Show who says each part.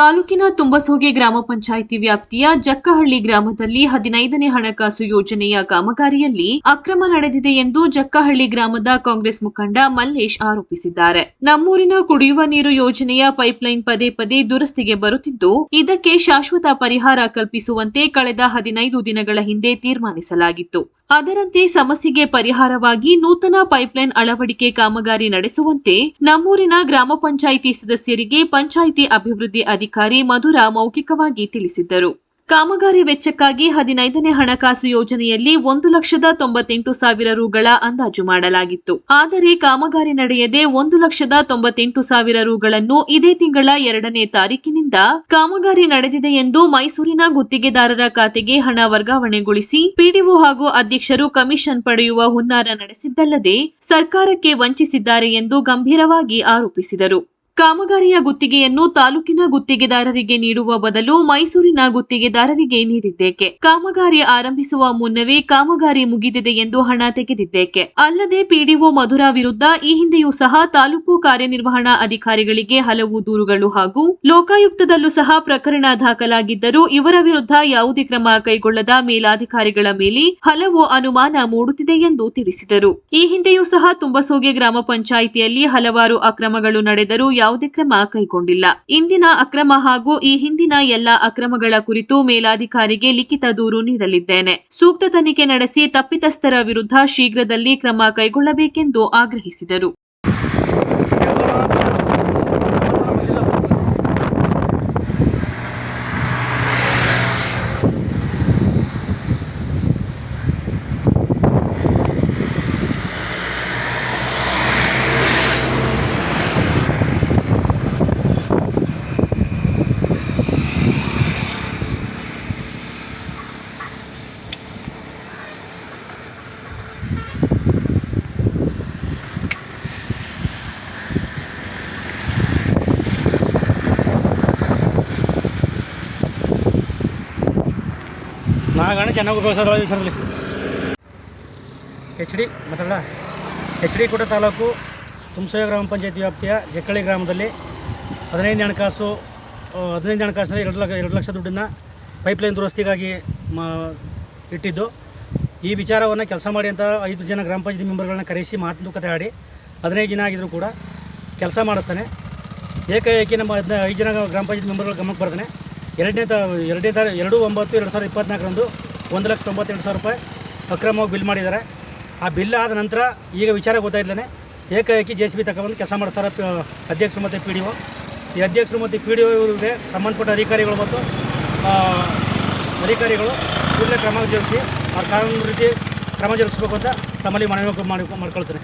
Speaker 1: ತಾಲೂಕಿನ ತುಂಬಸೋಗೆ ಗ್ರಾಮ ಪಂಚಾಯಿತಿ ವ್ಯಾಪ್ತಿಯ ಜಕ್ಕಹಳ್ಳಿ ಗ್ರಾಮದಲ್ಲಿ ಹದಿನೈದನೇ ಹಣಕಾಸು ಯೋಜನೆಯ ಕಾಮಗಾರಿಯಲ್ಲಿ ಅಕ್ರಮ ನಡೆದಿದೆ ಎಂದು ಜಕ್ಕಹಳ್ಳಿ ಗ್ರಾಮದ ಕಾಂಗ್ರೆಸ್ ಮುಖಂಡ ಮಲ್ಲೇಶ್ ಆರೋಪಿಸಿದ್ದಾರೆ. ನಮ್ಮೂರಿನ ಕುಡಿಯುವ ನೀರು ಯೋಜನೆಯ ಪೈಪ್ಲೈನ್ ಪದೇ ಪದೇ ದುರಸ್ತಿಗೆ ಬರುತ್ತಿದ್ದು, ಇದಕ್ಕೆ ಶಾಶ್ವತ ಪರಿಹಾರ ಕಲ್ಪಿಸುವಂತೆ ಕಳೆದ ಹದಿನೈದು ದಿನಗಳ ಹಿಂದೆ ತೀರ್ಮಾನಿಸಲಾಗಿತ್ತು. ಅದರಂತೆ ಸಮಸ್ಯೆಗೆ ಪರಿಹಾರವಾಗಿ ನೂತನ ಪೈಪ್ಲೈನ್ ಅಳವಡಿಕೆ ಕಾಮಗಾರಿ ನಡೆಸುವಂತೆ ನಮ್ಮೂರಿನ ಗ್ರಾಮ ಪಂಚಾಯಿತಿ ಸದಸ್ಯರಿಗೆ ಪಂಚಾಯಿತಿ ಅಭಿವೃದ್ಧಿ ಅಧಿಕಾರಿ ಮಧುರ ಮೌಖಿಕವಾಗಿ ತಿಳಿಸಿದ್ದರು. ಕಾಮಗಾರಿ ವೆಚ್ಚಕ್ಕಾಗಿ ಹದಿನೈದನೇ ಹಣಕಾಸು ಯೋಜನೆಯಲ್ಲಿ ಒಂದು ಲಕ್ಷದ ತೊಂಬತ್ತೆಂಟು ಸಾವಿರ ರುಗಳ ಅಂದಾಜು ಮಾಡಲಾಗಿತ್ತು. ಆದರೆ ಕಾಮಗಾರಿ ನಡೆಯದೆ ಒಂದು ಲಕ್ಷದ ತೊಂಬತ್ತೆಂಟು ಸಾವಿರ ರುಗಳನ್ನು ಇದೇ ತಿಂಗಳ ಎರಡನೇ ತಾರೀಕಿನಿಂದ ಕಾಮಗಾರಿ ನಡೆದಿದೆ ಎಂದು ಮೈಸೂರಿನ ಗುತ್ತಿಗೆದಾರರ ಖಾತೆಗೆ ಹಣ ವರ್ಗಾವಣೆಗೊಳಿಸಿ ಪಿಡಿಒ ಹಾಗೂ ಅಧ್ಯಕ್ಷರು ಕಮಿಷನ್ ಪಡೆಯುವ ಹುನ್ನಾರ ನಡೆಸಿದ್ದಲ್ಲದೆ ಸರ್ಕಾರಕ್ಕೆ ವಂಚಿಸಿದ್ದಾರೆ ಎಂದು ಗಂಭೀರವಾಗಿ ಆರೋಪಿಸಿದರು. ಕಾಮಗಾರಿಯ ಗುತ್ತಿಗೆಯನ್ನು ತಾಲೂಕಿನ ಗುತ್ತಿಗೆದಾರರಿಗೆ ನೀಡುವ ಬದಲು ಮೈಸೂರಿನ ಗುತ್ತಿಗೆದಾರರಿಗೆ ನೀಡಿದ್ದೇಕೆ? ಕಾಮಗಾರಿ ಆರಂಭಿಸುವ ಮುನ್ನವೇ ಕಾಮಗಾರಿ ಮುಗಿದಿದೆ ಎಂದು ಹಣ ತೆಗೆದಿದ್ದೇಕೆ? ಅಲ್ಲದೆ ಪಿಡಿಒ ಮಧುರಾ ವಿರುದ್ಧ ಈ ಹಿಂದೆಯೂ ಸಹ ತಾಲೂಕು ಕಾರ್ಯನಿರ್ವಹಣಾ ಅಧಿಕಾರಿಗಳಿಗೆ ಹಲವು ದೂರುಗಳು ಹಾಗೂ ಲೋಕಾಯುಕ್ತದಲ್ಲೂ ಸಹ ಪ್ರಕರಣ ದಾಖಲಾಗಿದ್ದರೂ ಇವರ ವಿರುದ್ಧ ಯಾವುದೇ ಕ್ರಮ ಕೈಗೊಳ್ಳದ ಮೇಲಾಧಿಕಾರಿಗಳ ಮೇಲೆ ಹಲವು ಅನುಮಾನ ಮೂಡುತ್ತಿದೆ ಎಂದು ತಿಳಿಸಿದರು. ಈ ಹಿಂದೆಯೂ ಸಹ ತುಂಬಸೋಗೆ ಗ್ರಾಮ ಪಂಚಾಯಿತಿಯಲ್ಲಿ ಹಲವಾರು ಅಕ್ರಮಗಳು ನಡೆದರೂ ಯಾವುದೇ ಕ್ರಮ ಕೈಗೊಂಡಿಲ್ಲ. ಇಂದಿನ ಅಕ್ರಮ ಹಾಗೂ ಈ ಹಿಂದಿನ ಎಲ್ಲಾ ಅಕ್ರಮಗಳ ಕುರಿತು ಮೇಲಾಧಿಕಾರಿಗೆ ಲಿಖಿತ ದೂರು ನೀಡಲಿದ್ದೇನೆ. ಸೂಕ್ತ ತನಿಖೆ ನಡೆಸಿ ತಪ್ಪಿತಸ್ಥರ ವಿರುದ್ಧ ಶೀಘ್ರದಲ್ಲಿ ಕ್ರಮ ಕೈಗೊಳ್ಳಬೇಕೆಂದು ಆಗ್ರಹಿಸಿದರು.
Speaker 2: ನಾಗಣ್ಣ ಚೆನ್ನಾಗಿ ಉಪಯೋಗಿಸೋದ್ರ ವಿಷಯದಲ್ಲಿ ಎಚ್ ಡಿ ಮಾತಾಡ ಎಚ್ ಡಿ ಕೋಟೆ ತಾಲೂಕು ತುಮಸೂರು ಗ್ರಾಮ ಪಂಚಾಯತಿ ವ್ಯಾಪ್ತಿಯ ಜಕ್ಕಳ್ಳಿ ಗ್ರಾಮದಲ್ಲಿ ಹದಿನೈದು ಹಣಕಾಸು ಹದಿನೈದು ಹಣಕಾಸಿನ ಎರಡು ಲಕ್ಷ ಎರಡು ಲಕ್ಷ ದುಡ್ಡನ್ನು ಪೈಪ್ಲೈನ್ ದುರಸ್ತಿಗಾಗಿ ಮಾ, ಇಟ್ಟಿದ್ದು. ಈ ವಿಚಾರವನ್ನು ಕೆಲಸ ಮಾಡಿ ಅಂತ ಐದು ಜನ ಗ್ರಾಮ ಪಂಚಾಯತಿ ಮೆಂಬರ್ಗಳನ್ನ ಕರೆಸಿ ಮಾತುಕತೆ ಆಡಿ ಹದಿನೈದು ಜನ ಆಗಿದ್ದರೂ ಕೂಡ ಕೆಲಸ ಮಾಡಿಸ್ತಾನೆ. ಏಕಾಏಕಿ ನಮ್ಮ ಐದು ಜನ ಗ್ರಾಮ ಪಂಚಾಯತ್ ಮೆಂಬರ್ಗಳ ಗಮನಕ್ಕೆ ಬರ್ತಾನೆ. ಎರಡನೇ ತ ಎರಡನೇ ತಾರ ಎರಡು, ಒಂಬತ್ತು, ಎರಡು ಸಾವಿರದ ಇಪ್ಪತ್ನಾಲ್ಕರಂದು ಒಂದು ಲಕ್ಷ ತೊಂಬತ್ತೆರಡು ಸಾವಿರ ರೂಪಾಯಿ ಅಕ್ರಮವಾಗಿ ಬಿಲ್ ಮಾಡಿದ್ದಾರೆ. ಆ ಬಿಲ್ ಆದ ನಂತರ ಈಗ ವಿಚಾರ ಗೊತ್ತಾಯ್ತಾನೆ ಏಕಾಏಕಿ ಜೆ ಸಿ ಬಿ ತಗೊಬಂದು ಕೆಲಸ ಮಾಡ್ತಾರೆ ಅಧ್ಯಕ್ಷರು ಮತ್ತು ಪಿ ಡಿ ಒ. ಈ ಅಧ್ಯಕ್ಷರು ಮತ್ತು ಪಿ ಡಿ ಒ ಸಂಬಂಧಪಟ್ಟ ಅಧಿಕಾರಿಗಳು ಮತ್ತು ಅಧಿಕಾರಿಗಳು ಕೂಡಲೇ ಕ್ರಮ ಜರುಗಿಸಿ ಆ ಕಾನೂನು ರೀತಿ ಕ್ರಮ ಜರುಗಿಸ್ಬೇಕು ಅಂತ ತಮ್ಮಲ್ಲಿ ಮನವಿ ಮಾಡಿ ಮಾಡ್ಕೊಳ್ತೇನೆ.